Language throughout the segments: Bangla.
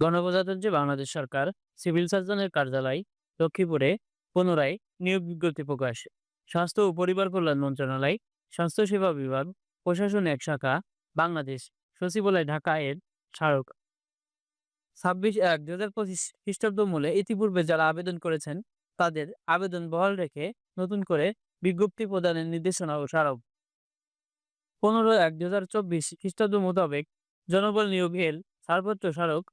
গণপ্রজাতন্ত্রী বাংলাদেশ সরকার, সিভিল সার্জনের কার্যালয় লক্ষ্মীপুরে পুনরায় নিয়োগ বিজ্ঞপ্তি প্রকাশ। স্বাস্থ্য ও পরিবার কল্যাণ মন্ত্রণালয় স্বাস্থ্যসেবা বিভাগ, প্রশাসন এক শাখা, বাংলাদেশ, সচিবালয় ঢাকা এর স্মারক। ছাব্বিশ এক দু হাজার পঁচিশ খ্রিস্টাব্দ মূলে ইতিপূর্বে যারা আবেদন করেছেন, তাদের আবেদন বহাল রেখে নতুন করে বিজ্ঞপ্তি প্রদানের নির্দেশনা ও স্মারক। পনেরো এক দু হাজার চব্বিশ খ্রিস্টাব্দ মোতাবেক জনবল নিয়োগ এল ছাড়পত্র স্মারক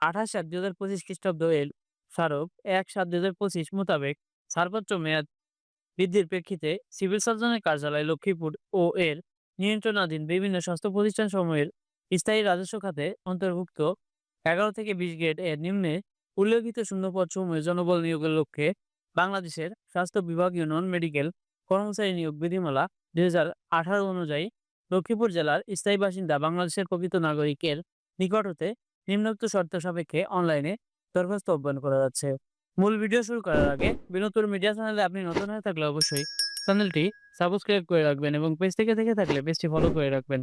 আঠাশ সাত দু হাজার পঁচিশ খ্রিস্টাব্দ এল স্মারক এক সাত দু পঁচিশ মোতাবেক ছাড়পত্র মেয়াদ বৃদ্ধির প্রেক্ষিতে সিভিল সার্জনের কার্যালয় লক্ষ্মীপুর ও এর নিয়ন্ত্রণাধীন বিভিন্ন স্বাস্থ্য প্রতিষ্ঠান সমূহের স্থায়ী রাজস্ব খাতে অন্তর্ভুক্ত এগারো থেকে বিশ গ্রেড এর নিম্নে উল্লেখিত শূন্যপদ সমূহে জনবল নিয়োগের লক্ষ্যে বাংলাদেশের স্বাস্থ্য বিভাগীয় নন মেডিকেল কর্মচারী নিয়োগ বিধিমালা দুই হাজার আঠারো অনুযায়ী লক্ষ্মীপুর জেলার স্থায়ী বাসিন্দা বাংলাদেশের প্রকৃত নাগরিকের নিকট হতে নিম্নোক্ত শর্ত সাপেক্ষে অনলাইনে দরখাস্ত আহ্বান করা যাচ্ছে। মূল ভিডিও শুরু করার আগে বিনোদন মিডিয়া চ্যানেলে আপনি নতুন হয়ে থাকলে অবশ্যই চ্যানেলটি সাবস্ক্রাইব করে রাখবেন এবং পেজ থেকে দেখে থাকলে পেজটি ফলো করে রাখবেন।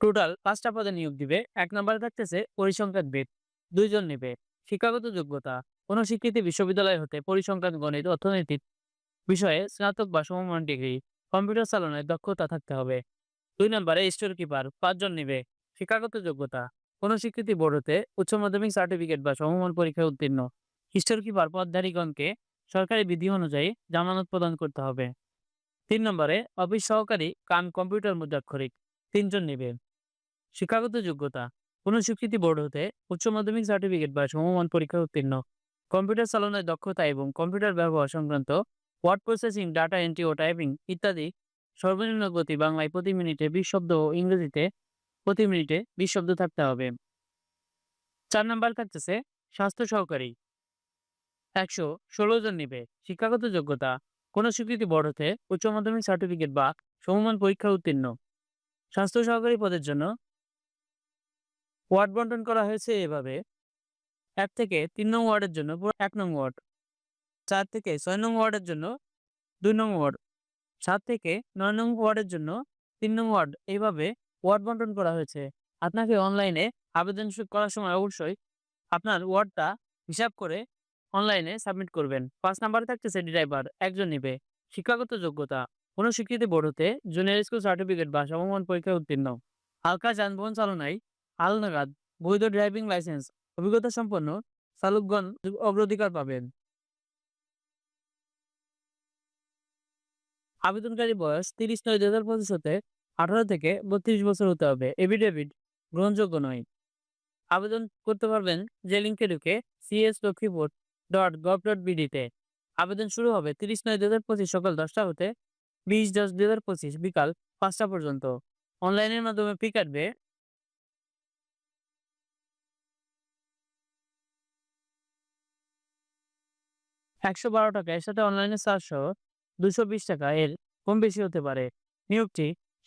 টোটাল পাঁচটা পদে নিয়োগ দিবে। এক নম্বরে থাকতেছে পরিসংখ্যান বিদ। দুইজন নেবে। শিক্ষাগত যোগ্যতা। কোনো স্বীকৃতি বিশ্ববিদ্যালয় হতে পরিসংখ্যান, গণিত, অর্থনীতি বিষয়ে স্নাতক বা সমমান ডিগ্রি। কম্পিউটার চালানোর দক্ষতা থাকতে হবে। দুই নম্বরে স্টোর কিপার পাঁচজন নেবে। শিক্ষাগত যোগ্যতা। কোনো স্বীকৃতি বোর্ড হতে উচ্চ মাধ্যমিক সার্টিফিকেট বা সমমান পরীক্ষায় উত্তীর্ণ। স্টোর কিপার পদধারীগণকে সরকারি বিধি অনুযায়ী জামানত প্রদান করতে হবে। তিন নম্বরে, অফিস সহকারী কাম কম্পিউটার মুদ্রাক্ষরিক, তিনজন নেবে শিক্ষাগত যোগ্যতা, কোনো স্বীকৃতি বোর্ড হতে উচ্চ মাধ্যমিক সার্টিফিকেট বা সমমান পরীক্ষায় উত্তীর্ণ। কম্পিউটার চালনায় দক্ষতা এবং কম্পিউটার ব্যবহার সংক্রান্ত ওয়ার্ড প্রসেসিং ডাটা এন্ট্রি ও টাইপিং ইত্যাদি সর্বনিম্ন গতি বাংলায় প্রতি মিনিটে বিশ শব্দ ও ইংরেজিতে প্রতি মিনিটে বিশ শব্দ থাকতে হবে। চার নাম্বার থাকতেছে স্বাস্থ্য সহকারী। একশো ষোলো জন নিবে। শিক্ষাগত যোগ্যতা, কোনো স্বীকৃতি বোর্ড হতে উচ্চ মাধ্যমিক সার্টিফিকেট বা সমমান পরীক্ষা উত্তীর্ণ। স্বাস্থ্য সহকারী পদের জন্য ওয়ার্ড বন্টন করা হয়েছে এভাবে। এক থেকে তিন নং ওয়ার্ডের জন্য পুরো এক নং ওয়ার্ড। চার থেকে ছয় নং ওয়ার্ডের জন্য দুই নং ওয়ার্ড। সাত থেকে নয় নং ওয়ার্ডের জন্য তিন নং ওয়ার্ড। এইভাবে ওয়ার্ড বন্টন করা হয়েছে। আপনাকে অনলাইনে আবেদন করার সময় অবশ্যই আপনার ওয়ার্ডটা হিসাব করে অনলাইনে সাবমিট করবেন। পাঁচ নাম্বারে থাকতেছে ড্রাইভার একজন নেবে। শিক্ষাগত যোগ্যতা কোনো স্বীকৃতি বোর্ড হতে জুনিয়র স্কুল সার্টিফিকেট বা সমমান পরীক্ষায় উত্তীর্ণ। হালকা যানবাহন চালনায় হালনাগাদ বৈধ ড্রাইভিং লাইসেন্স অভিজ্ঞতা সম্পন্ন চালকগণ অগ্রাধিকার পাবেন। আবেদনকারী বয়স তিরিশ নয় দু হাজার পঁচিশ হতে আঠারো থেকে বত্রিশ বছর হতে হবে। এভিডেভিট গ্রহণযোগ্য নয়। আবেদন করতে পারবেন যে লিঙ্কে ঢুকে CS Lakshmipur dot gov dot বিডিতে আবেদন শুরু হবে তিরিশ নয় দু হাজার পঁচিশ সকাল দশটা হতে বিশ দশ দু হাজার পঁচিশ বিকাল পাঁচটা পর্যন্ত। অনলাইনের মাধ্যমে ফি কাটবে। একশো বারো টাকা। এর সাথে অনলাইনে চারশো দুশো বিশ টাকা। এর কম বেশি হতে পারে। নিয়োগটি